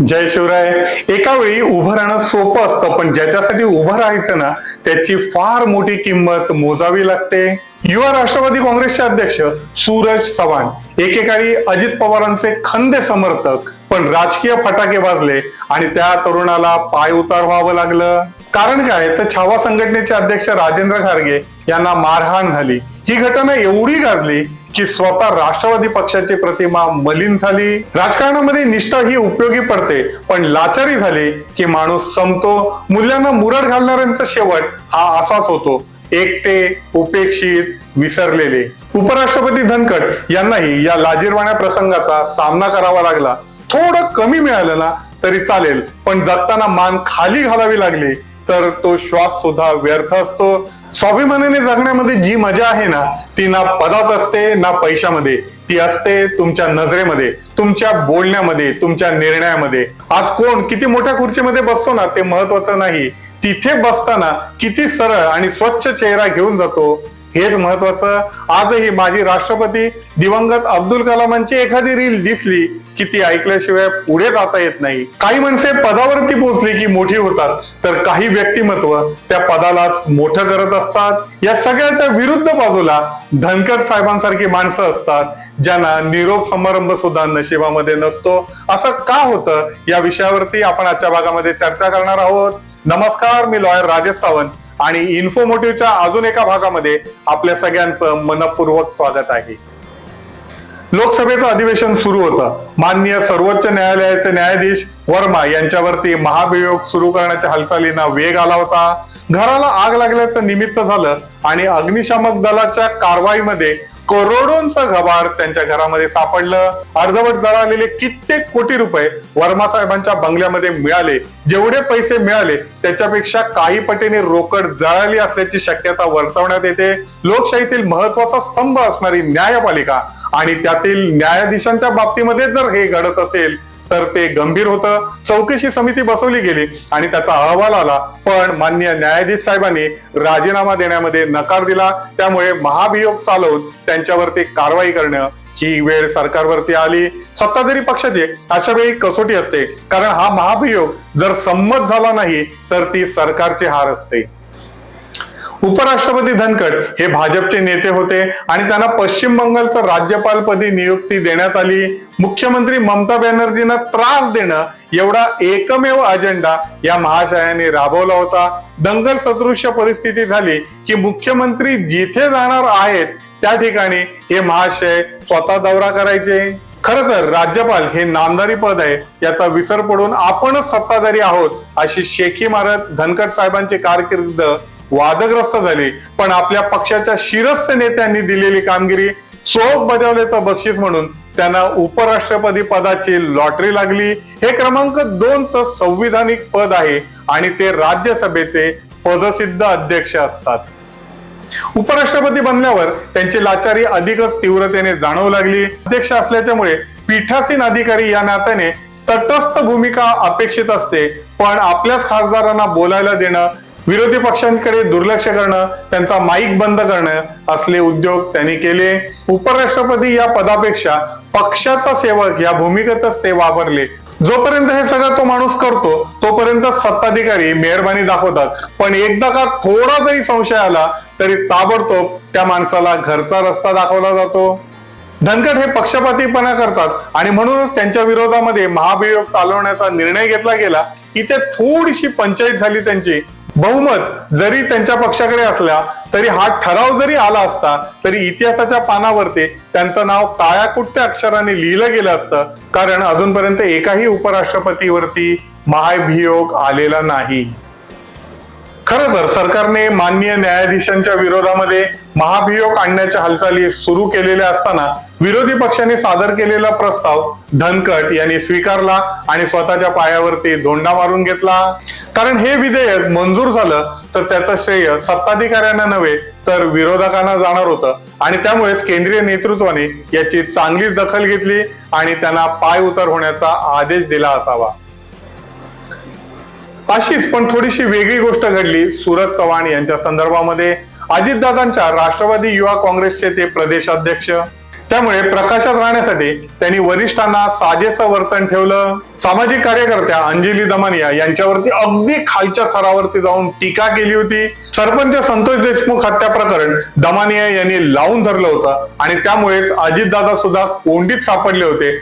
जय शिवराय. एका वेळी उभं राहणं सोपं असतं पण ज्याच्यासाठी उभं राहायचं ना त्याची फार मोठी किंमत मोजावी लागते. युवा राष्ट्रवादी काँग्रेसचे अध्यक्ष सूरज चव्हाण एकेकाळी अजित पवारांचे खंदे समर्थक पण राजकीय फटाके वाजले आणि त्या तरुणाला पाय उतार व्हावं लागलं. कारण काय? तर छावा संघटनेचे अध्यक्ष राजेंद्र खारगे यांना मारहाण झाली. ही घटना एवढी गाजली की स्वतः राष्ट्रवादी पक्षाची प्रतिमा मलिन झाली. राजकारणामध्ये निष्ठा ही उपयोगी पडते पण लाचारी झाली की माणूस संपतो. मूल्यांना मुरड घालणाऱ्यांचा शेवट हा असाच होतो. एकटे उपेक्षित विसरलेले. उपराष्ट्रपती धनखड यांनाही या लाजीरवाण्या प्रसंगाचा सामना करावा लागला. थोडं कमी मिळालं ना तरी चालेल पण जगताना मान खाली घालावी लागली. तर तो श्वास सुद्धा व्यर्थ असतो. स्वाभिमानाने जगण्यामध्ये जी मजा आहे ना ती ना पदात असते ना पैशामध्ये. ती असते तुमच्या नजरेमध्ये तुमच्या बोलण्यामध्ये तुमच्या निर्णयामध्ये. आज कोण किती मोठ्या खुर्चीमध्ये बसतो ना ते महत्वाचं नाही. तिथे बसताना किती सरळ आणि स्वच्छ चेहरा घेऊन जातो हेच महत्वाचं. आजही माजी राष्ट्रपती दिवंगत अब्दुल कलामांची एखादी रील दिसली की ती ऐकल्याशिवाय पुढे जाता येत नाही. काही माणसे पदावरती पोहोचली की मोठी होतात. तर काही व्यक्तिमत्व त्या पदालाच मोठं करत असतात. या सगळ्याच्या विरुद्ध बाजूला धनकट साहेबांसारखी माणसं असतात ज्यांना निरोप समारंभ सुद्धा नशिबामध्ये नसतो. असं का होतं? या विषयावरती आपण आजच्या भागामध्ये चर्चा करणार आहोत. नमस्कार मी लॉयर राजेश सावंत. आणि इन्फोमोटिव्हच्या अजून एका भागामध्ये आपल्या सगळ्यांचं मनपूर्वक स्वागत आहे. लोकसभेचं अधिवेशन सुरू होतं. माननीय सर्वोच्च न्यायालयाचे न्यायाधीश वर्मा यांच्यावरती महाभियोग सुरू करण्याच्या हालचालींना वेग आला होता. घराला आग लागल्याचं निमित्त झालं आणि अग्निशामक दलाच्या कारवाईमध्ये करोडोंचं घबाड त्यांच्या घरामध्ये सापडलं. अर्धवट दरालेले कित्येक कोटी रुपये वर्मा साहेबांच्या बंगल्यामध्ये मिळाले. जेवढे पैसे मिळाले त्याच्यापेक्षा काही पटीने रोकड जळाली असल्याची शक्यता वर्तवण्यात येते. लोकशाहीतील महत्त्वाचा स्तंभ असणारी न्यायपालिका आणि त्यातील न्यायाधीशांच्या बाबतीमध्ये जर हे घडत असेल तर ते गंभीर होतं. चौकशी समिती बसवली गेली आणि त्याचा अहवाल आला. पण मान्य न्यायाधीश साहेबांनी राजीनामा देण्यामध्ये नकार दिला. त्यामुळे महाभियोग चालवून त्यांच्यावरती कारवाई करणं ही वेळ सरकारवरती आली. सत्ताधारी पक्षाची अशा वेळी कसोटी असते. कारण हा महाभियोग जर संमत झाला नाही तर ती सरकारची हार असते. उपराष्ट्रपती धनखड हे भाजपचे नेते होते आणि त्यांना पश्चिम बंगालचं राज्यपालपदी नियुक्ती देण्यात आली. मुख्यमंत्री ममता बॅनर्जींना त्रास देणं एवढा एकमेव अजेंडा या महाशयाने राबवला होता. दंगल सदृश्य परिस्थिती झाली की मुख्यमंत्री जिथे जाणार आहेत त्या ठिकाणी हे महाशय स्वतः दौरा करायचे. खर तर राज्यपाल हे नामदारी पद आहे याचा विसर पडून आपणच सत्ताधारी आहोत अशी शेखी मारत धनखड साहेबांची कारकीर्द वादग्रस्त झाली. पण आपल्या पक्षाच्या शिरस्थ नेत्यांनी दिलेली कामगिरी चोख बजावल्याचं बक्षीस म्हणून त्यांना उपराष्ट्रपती पदाची लॉटरी लागली. हे क्रमांक दोनच संविधानिक पद आहे आणि ते राज्यसभेचे पदसिद्ध अध्यक्ष असतात. उपराष्ट्रपती बनल्यावर त्यांची लाचारी अधिकच तीव्रतेने जाणवू लागली. अध्यक्ष असल्याच्यामुळे पीठासीन अधिकारी या नात्याने तटस्थ भूमिका अपेक्षित असते पण आपल्याच खासदारांना बोलायला देणं विरोधी पक्षांकडे दुर्लक्ष करणं त्यांचा माईक बंद करणं असले उद्योग त्यांनी केले. उपराष्ट्रपती या पदापेक्षा पक्षाचा सेवक या भूमिकेतच ते वापरले. जोपर्यंत हे सगळं तो माणूस करतो तोपर्यंत सत्ताधिकारी मेहरबानी दाखवतात. पण एकदा का थोडा जरी संशय आला तरी ताबडतोब त्या माणसाला घरचा रस्ता दाखवला जातो. धनगड हे पक्षपातीपणा करतात आणि म्हणूनच त्यांच्या विरोधामध्ये महाभियोग चालवण्याचा निर्णय घेतला गेला. इथे थोडीशी पंचायत झाली त्यांची. बहुमत जरी त्यांच्या पक्षाकडे असला तरी हा ठराव जरी आला असता तरी इतिहासाच्या पानावरती त्यांचं नाव काळ्या कुट्ट्या अक्षराने लिहिलं गेलं असतं. कारण अजूनपर्यंत एकाही उपराष्ट्रपतीवरती महाभियोग आलेला नाही. खरं तर सरकारने माननीय न्यायाधीशांच्या विरोधामध्ये महाभियोग आणण्याच्या हालचाली सुरू केलेल्या असताना विरोधी पक्षाने सादर केलेला प्रस्ताव धनकट यांनी स्वीकारला आणि स्वतःच्या पायावरती धोंडा मारून घेतला. कारण हे विधेयक मंजूर झालं तर त्याचं श्रेय सत्ताधिकाऱ्यांना नव्हे तर विरोधकांना जाणार होतं. आणि त्यामुळेच केंद्रीय नेतृत्वाने याची चांगलीच दखल घेतली आणि त्यांना पाय उतर होण्याचा आदेश दिला असावा. अशीच पण थोडीशी वेगळी गोष्ट घडली. सुरज चव्हाण यांच्या संदर्भामध्ये अजितदादांच्या राष्ट्रवादी युवा काँग्रेसचे ते प्रदेशाध्यक्ष. त्यामुळे प्रकाशात राहण्यासाठी त्यांनी वरिष्ठांना साजेसं वर्तन ठेवलं. सामाजिक कार्यकर्त्या अंजली दमानिया यांच्यावरती अगदी खालच्या थरावरती जाऊन टीका केली होती. सरपंच संतोष देशमुख हत्या प्रकरण दमानिया यांनी लावून धरलं होतं आणि त्यामुळेच अजितदादा सुद्धा कोंडीत सापडले होते.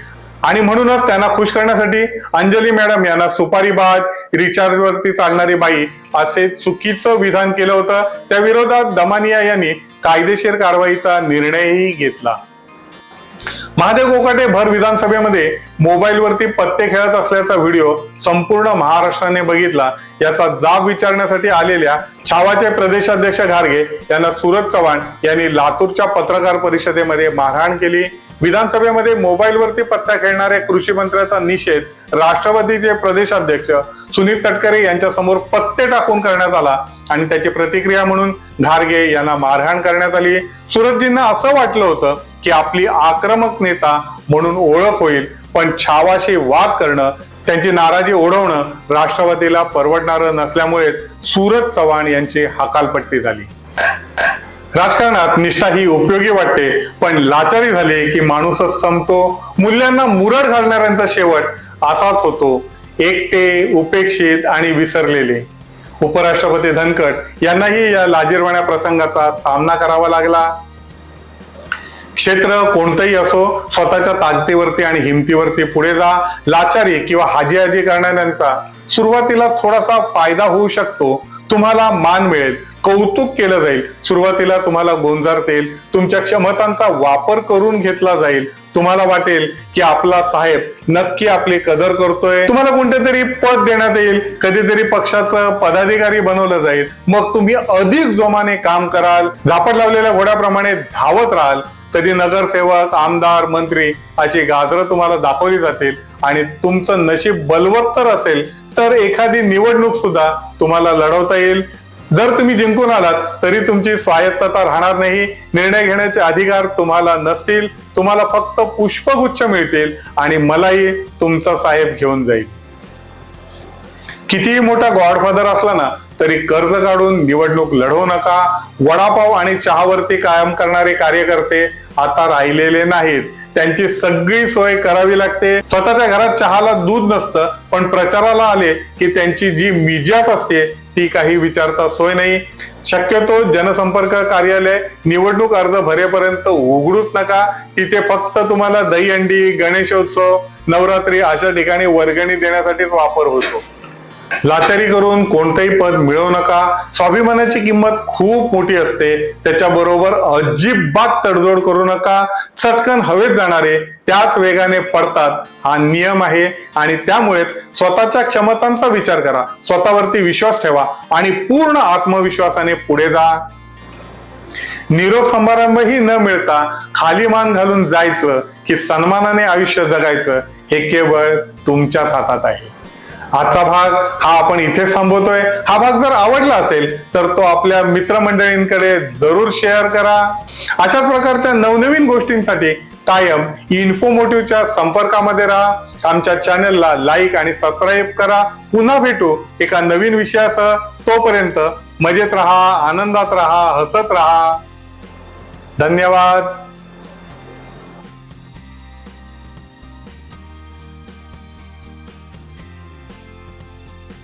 आणि म्हणूनच त्यांना खुश करण्यासाठी अंजली मॅडम यांना सुपारीबाज रिचार्ज वरती चालणारी बाई असे चुकीचं विधान केलं होतं. त्या विरोधात दमानिया यांनी कायदेशीर कारवाईचा निर्णयही घेतला. महादेव कोकाटे भर विधानसभेमध्ये मोबाईलवरती पत्ते खेळत असल्याचा व्हिडिओ संपूर्ण महाराष्ट्राने बघितला. याचा जाब विचारण्यासाठी आलेल्या छावाचे प्रदेशाध्यक्ष घारगे यांना सुरज चव्हाण यांनी लातूरच्या पत्रकार परिषदेमध्ये मारहाण केली. विधानसभेमध्ये मोबाईलवरती पत्ता खेळणाऱ्या कृषी मंत्र्याचा निषेध राष्ट्रवादीचे प्रदेशाध्यक्ष सुनील तटकरे यांच्या समोर पत्ते टाकून करण्यात आला आणि त्याची प्रतिक्रिया म्हणून घारगे यांना मारहाण करण्यात आली. सुरजजींना असं वाटलं होतं की आपली आक्रमक नेता म्हणून ओळख होईल पण छावाशी वाद करणं त्यांची नाराजी ओढवणं राष्ट्रवादीला परवडणारं नसल्यामुळेच सूरज चव्हाण यांची हकालपट्टी झाली. राजकारणात निष्ठा ही उपयोगी वाटते पण लाचारी झाले की माणूसच संपतो. मूल्यांना मुरड घालणाऱ्यांचा शेवट असाच होतो. एकटे उपेक्षित आणि विसरलेले. उपराष्ट्रपती धनकट यांनाही या लाजीरवाण्या प्रसंगाचा सामना करावा लागला. क्षेत्र कोणतंही असो स्वतःच्या ताकदीवरती आणि हिमतीवरती पुढे जा. लाचारी किंवा हाजी हाजी करणाऱ्यांचा सुरुवातीला थोडासा फायदा होऊ शकतो. तुम्हाला मान मिळेल. कौतुक केलं जाईल. सुरुवातीला तुम्हाला गोंजारतील तुमच्या क्षमतांचा वापर करून घेतला जाईल. तुम्हाला वाटेल की आपला साहेब नक्की आपली कदर करतोय. तुम्हाला कोणते तरी पद देण्यात येईल. कधीतरी पक्षाचं पदाधिकारी बनवलं जाईल. मग तुम्ही अधिक जोमाने काम कराल. झापड लावलेल्या घोड्याप्रमाणे धावत राहाल. कधी नगरसेवक आमदार मंत्री अशी गाजरं तुम्हाला दाखवली जातील. आणि तुमचं नशीब बलवत्तर असेल तर एखादी निवडणूक सुद्धा तुम्हाला लढवता येईल. जर तुम्ही जिंकून आलात तरी तुमची स्वायत्तता राहणार नाही. निर्णय घेण्याचे अधिकार तुम्हाला नसतील. तुम्हाला फक्त पुष्पगुच्छ मिळतील आणि मलाही तुमचा साहेब घेऊन जाईल. कितीही मोठा गॉडफादर असला ना तरी कर्ज काढून निवडणूक लढवू नका. वडापाव आणि चहावरती कायम करणारे कार्यकर्ते आता राहिलेले नाहीत. त्यांची सगळी सोय करावी लागते. स्वतःच्या घरात चहाला दूध नसतं पण प्रचाराला आले की त्यांची जी मिजास असते ती काही विचारता सोय नाही. शक्यतो जनसंपर्क कार्यालय निवडणूक अर्ज भरेपर्यंत उघडूच नका. तिथे फक्त तुम्हाला दहीहंडी गणेशोत्सव नवरात्री अशा ठिकाणी वर्गणी देण्यासाठीच वापर होतो. लाचारी करून कोणतंही पद मिळवू नका. स्वाभिमानाची किंमत खूप मोठी असते. त्याच्याबरोबर अजिबात तडजोड करू नका. चटकन हवेत जाणारे त्याच वेगाने पडतात. हा नियम आहे आणि त्यामुळेच स्वतःच्या क्षमतांचा विचार करा. स्वतःवरती विश्वास ठेवा आणि पूर्ण आत्मविश्वासाने पुढे जा. निरोप समारंभही न मिळता खाली मान घालून जायचं की सन्मानाने आयुष्य जगायचं हे केवळ तुमच्याच हातात आहे. आजचा भाग हा आपण इथेच थांबवतोय. हा भाग जर आवडला असेल तर तो आपल्या मित्रमंडळींकडे जरूर शेअर करा. अशाच प्रकारच्या नवनवीन गोष्टींसाठी कायम इन्फोमोटिव्हच्या संपर्कामध्ये राहा. आमच्या चॅनलला लाईक आणि सबस्क्राईब करा. पुन्हा भेटू एका नवीन विषयासह. तोपर्यंत मजेत राहा आनंदात राहा हसत राहा. धन्यवाद.